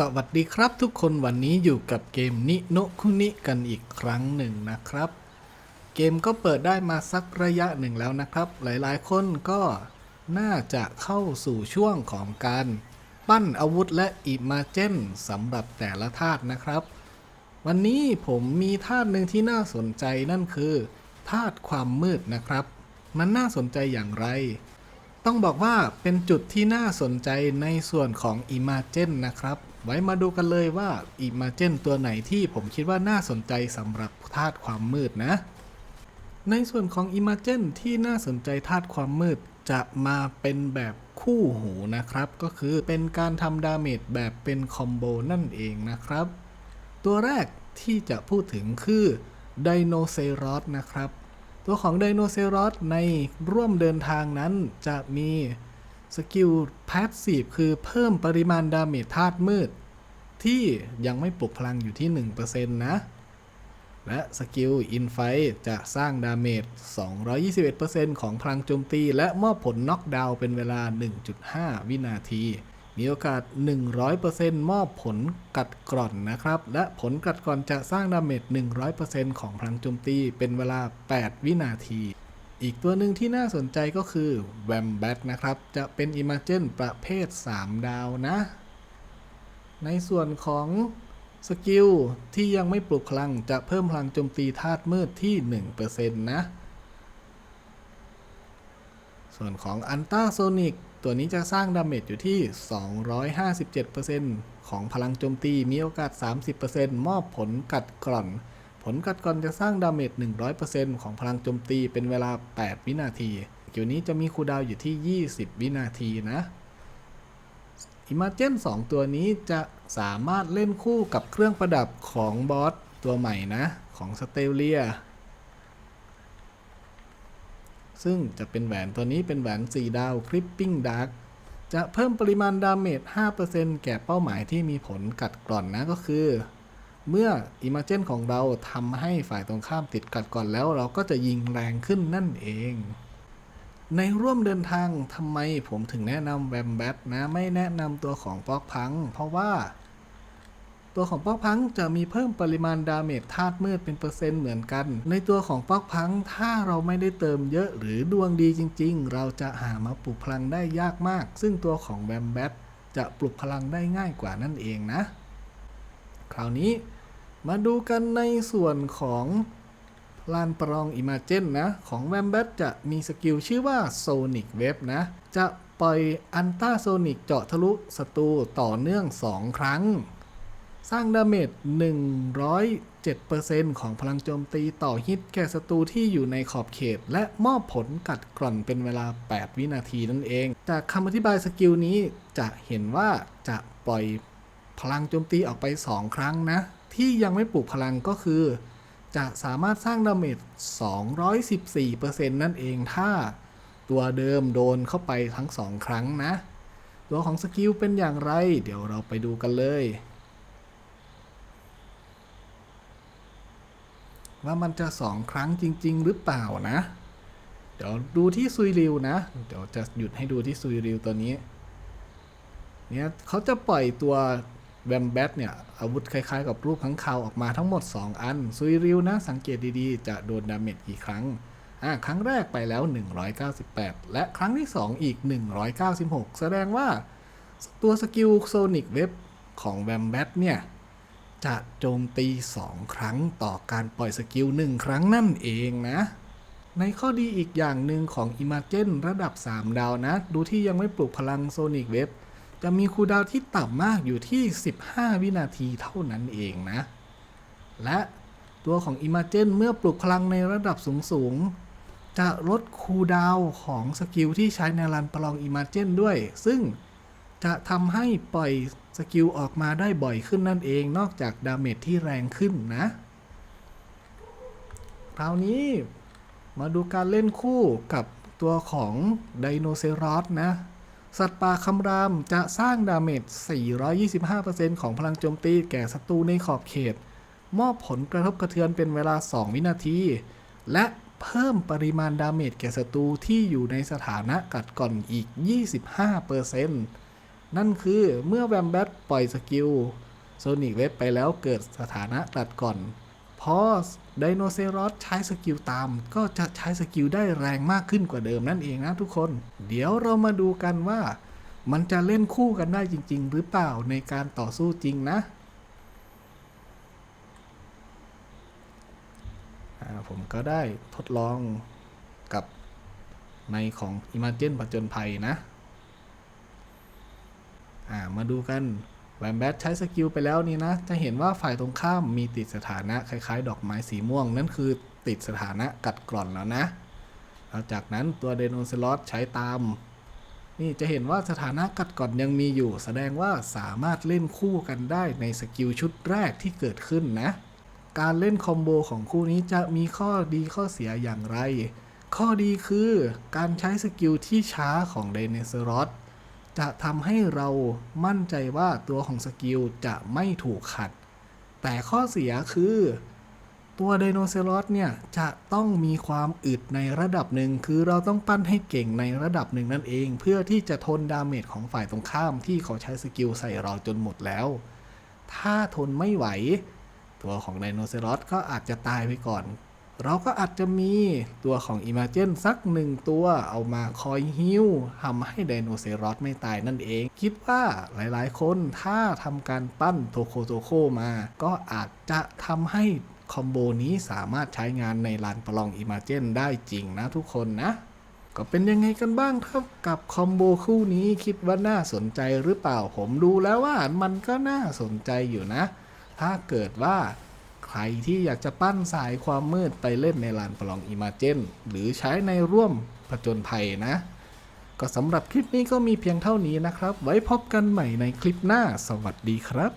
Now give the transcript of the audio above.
สวัสดีครับทุกคนวันนี้อยู่กับเกมนิโนคุนิกันอีกครั้งหนึ่งนะครับ เกมก็เปิดได้มาสักระยะหนึ่งแล้วนะครับ หลายๆ คนก็น่าจะเข้าสู่ช่วงของการปั้นอาวุธและอิมาเจนสำหรับแต่ละธาตุนะครับ วันนี้ผมมีธาตุหนึ่งที่น่าสนใจนั่นคือธาตุความมืดนะครับ มันน่าสนใจอย่างไร ต้องบอกว่าเป็นจุดที่น่าสนใจในส่วนของ i m a g e n นะครับ ไว้มาดูกันเลยว่า i m a g e n ตัวไหนที่ผมคิดว่าน่าสนใจสำหรับธาตุความมืดนะ ในส่วนของ i m a g e n ที่น่าสนใจธาตุความมืดจะมาเป็นแบบคู่หูนะครับ ก็คือเป็นการทำดาเมจแบบเป็นคอมโบนั่นเองนะครับ ตัวแรกที่จะพูดถึงคือไดโนเซร s นะครับ ตัวของไดโนเซร s ในร่วมเดินทางนั้นจะมี สกิลพาสซีฟคือเพิ่มปริมาณดาเมจธาตุมืด ที่ยังไม่ปลุกพลังอยู่ที่ 1%นะ และสกิลอินไฟจะสร้างดาเมจ 221%ของพลังโจมตี และมอบผลน็อกดาวน์เป็นเวลา 1.5 วินาที มีโอกาส 100%มอบผลกัดกร่อนนะครับ และผลกัดกร่อนจะสร้างดาเมจ 100%ของพลังโจมตีเป็นเวลา 8 วินาที อีกตัวหนึ่งที่น่าสนใจก็คือแวมแบทนะครับ จะเป็นอิม a เจนประเภท 3 ดาวนะ ในส่วนของสกิลที่ยังไม่ปลุกพลังจะเพิ่มพลังโจมตีธาตุมืดที่ 1%นะ ส่วนของอันต้าโซนิกตัวนี้จะสร้างดาเมจอยู่ที่ 257%ของพลังโจมตีมีโอกาส 30%มอบผลกัดกร่อน ผลกัดกร่อนจะสร้างดาเมจ 100%ของพลังโจมตีเป็นเวลา 8 วินาทีเกี่ยวนี้จะมีคูดาวอยู่ที่ 20 วินาทีนะอิมาเจน2 ตัวนี้จะสามารถเล่นคู่กับเครื่องประดับของบอสตัวใหม่นะ ของสเตลเลีย ซึ่งจะเป็นแหวนตัวนี้เป็นแหวน 4 ดาว Cripping Dark จะเพิ่มปริมาณดาเมจ 5%แก่เป้าหมายที่มีผลกัดกร่อนนะก็คือ เมื่ออิมาเจนของเราทำให้ฝ่ายตรงข้ามติดกัดก่อนแล้วเราก็จะยิงแรงขึ้นนั่นเอง ในร่วมเดินทางทำไมผมถึงแนะนำแวมแบทนะไม่แนะนำตัวของปอกพัง เพราะว่า ตัวของปอกพังจะมีเพิ่มปริมาณดาเมจธาตุมืดเป็นเปอร์เซ็นต์เหมือนกัน ในตัวของปอกพังถ้าเราไม่ได้เติมเยอะหรือดวงดีจริง ๆ เราจะหามาปลุกพลังได้ยากมาก ซึ่งตัวของแวมแบทจะปลุกพลังได้ง่ายกว่านั่นเองนะ คราวนี้ มาดูกันในส่วนของลานประลองอิมาเจนนะ ของแวมแบทจะมีสกิลชื่อว่าโซนิกเวฟนะ จะปล่อยอันต้าโซนิกเจาะทะลุศัตรูต่อเนื่อง 2 ครั้ง สร้างดาเมจ 107%ของพลังโจมตีต่อฮิตแก่ศัตรูที่อยู่ในขอบเขต และมอบผลกัดกร่อนเป็นเวลา 8 วินาทีนั่นเอง จากคำอธิบายสกิลนี้จะเห็นว่าจะปล่อยพลังโจมตีออกไป 2 ครั้งนะ ที่ยังไม่ปลุกพลังก็คือ จะสามารถสร้างดาเมจ 214%นั่นเองถ้าตัวเดิมโดนเข้าไปทั้ง 2 ครั้งนะ ตัวของสกิลเป็นอย่างไร เดี๋ยวเราไปดูกันเลย ว่ามันจะ 2 ครั้งจริง ๆ หรือเปล่านะ เดี๋ยวดูที่ซุยริวนะ เดี๋ยวจะหยุดให้ดูที่ซุยริวตัวนี้ เนี่ยเขาจะปล่อยตัว แวมแบทเนี่ย อาวุธคล้ายๆ กับรูปข้างคาวออกมาทั้งหมด 2 อัน ซุยริวนะ สังเกตดีๆ จะโดนดาเมจกี่ครั้ง อ่า ครั้งแรกไปแล้ว 198 และครั้งที่ 2 อีก 196 แสดงว่าตัวสกิลโซนิกเว็บของแวมแบทเนี่ย จะโจมตี 2 ครั้งต่อการปล่อยสกิล 1 ครั้งนั่นเองนะ ในข้อดีอีกอย่างหนึ่งของ i m a g e n ระดับ 3 ดาวนะ ดูที่ยังไม่ปลุกพลังโซนิกเว็บ จะมีคูลดาวน์ที่ต่ำมากอยู่ที่ 15 วินาทีเท่านั้นเองนะ และตัวของ i m a g e n เมื่อปลุกพลังในระดับสูงๆจะลดคูลดาวน์ของสกิลที่ใช้ในรันประลอง i m a g e n ด้วย ซึ่งจะทำให้ปล่อยสกิลออกมาได้บ่อยขึ้นนั่นเอง นอกจากดาเมจที่แรงขึ้นนะ คราวนี้มาดูการเล่นคู่กับตัวของไดโนเสาร์นะ สัตว์ป่าคำรามจะสร้างดาเมจ 425%ของพลังโจมตีแก่ศัตรูในขอบเขต มอบผลกระทบกระเทือนเป็นเวลา 2 วินาที และเพิ่มปริมาณดาเมจแก่ศัตรูที่อยู่ในสถานะกัดก่อนอีก 25%นั่นคือเมื่อแวมแบทปล่อยสกิลโซนิกเวฟไปแล้วเกิดสถานะตัดก่อน พอไดโนเซรอสใช้สกิลตาม ก็จะใช้สกิลได้แรงมากขึ้นกว่าเดิมนั่นเองนะทุกคน เดี๋ยวเรามาดูกันว่า มันจะเล่นคู่กันได้จริง ๆ หรือเปล่าในการต่อสู้จริงนะผมก็ได้ทดลองกับในของ Imagine ผจญภัยนะอ่ามาดูกัน แวมแบทใช้สกิลไปแล้วนี่นะ จะเห็นว่าฝ่ายตรงข้ามมีติดสถานะคล้ายๆ ดอกไม้สีม่วง นั่นคือติดสถานะกัดกร่อนแล้วนะแล้วจากนั้นตัวเดโนเซลอสใช้ตาม นี่จะเห็นว่าสถานะกัดกร่อนยังมีอยู่ แสดงว่าสามารถเล่นคู่กันได้ในสกิลชุดแรกที่เกิดขึ้นนะ การเล่นคอมโบของคู่นี้จะมีข้อดีข้อเสียอย่างไร ข้อดีคือการใช้สกิลที่ช้าของไดนเสาร์ จะทำให้เรามั่นใจว่าตัวของสกิลจะไม่ถูกขัด แต่ข้อเสียคือ ตัวไดโนเสาร์เนี่ย จะต้องมีความอึดในระดับหนึ่ง คือเราต้องปั้นให้เก่งในระดับหนึ่งนั่นเอง เพื่อที่จะทนดาเมจของฝ่ายตรงข้ามที่เขาใช้สกิลใส่เราจนหมดแล้ว ถ้าทนไม่ไหว ตัวของไดโนเสาร์ก็อาจจะตายไปก่อน เราก็อาจจะมีตัวของ i m a g i n สักหนึ่งตัวเอามาคอยฮิวทำให้ไดโนเสาร์ไม่ตายนั่นเอง คิดว่าหลายๆ คนถ้าทำการปั้นโทโคโตโคมา ก็อาจจะทำให้คอมโบนี้สามารถใช้งานในลานประลอง i m a g i n ได้จริงนะทุกคนนะก็เป็นยังไงกันบ้างครับกับคอมโบคู่นี้คิดว่าน่าสนใจหรือเปล่าผมดูแล้วว่ามันก็น่าสนใจอยู่นะ ถ้าเกิดว่า ใครที่อยากจะปั้นสายความมืดไปเล่นในลานประลองอิมาเจนหรือใช้ในร่วมผจญภัยนะ ก็สำหรับคลิปนี้ก็มีเพียงเท่านี้นะครับ ไว้พบกันใหม่ในคลิปหน้า สวัสดีครับ